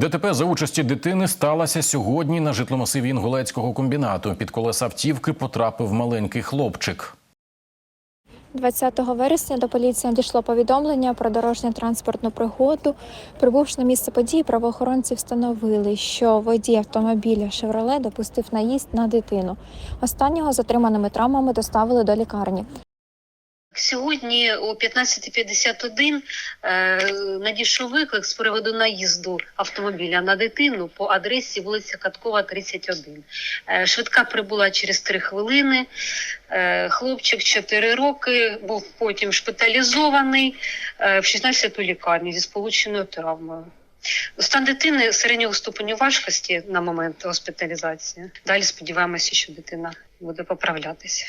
ДТП за участі дитини сталося сьогодні на житломасиві інгулецького комбінату. Під колеса автівки потрапив маленький хлопчик. 20 вересня до поліції надійшло повідомлення про дорожньо-транспортну пригоду. Прибувши на місце події, правоохоронці встановили, що водій автомобіля «Шевроле» допустив наїзд на дитину. Останнього з отриманими травмами доставили до лікарні. Сьогодні о 15.51 е, надійшов виклик з приводу наїзду автомобіля на дитину по адресі вулиця Каткова, 31. Е, швидка прибула через 3 хвилини. Е, хлопчик 4 роки був потім шпиталізований в 16-ту лікарню зі сполученою травмою. Стан дитини середнього ступеню важкості на момент госпіталізації. Далі сподіваємося, що дитина буде поправлятися.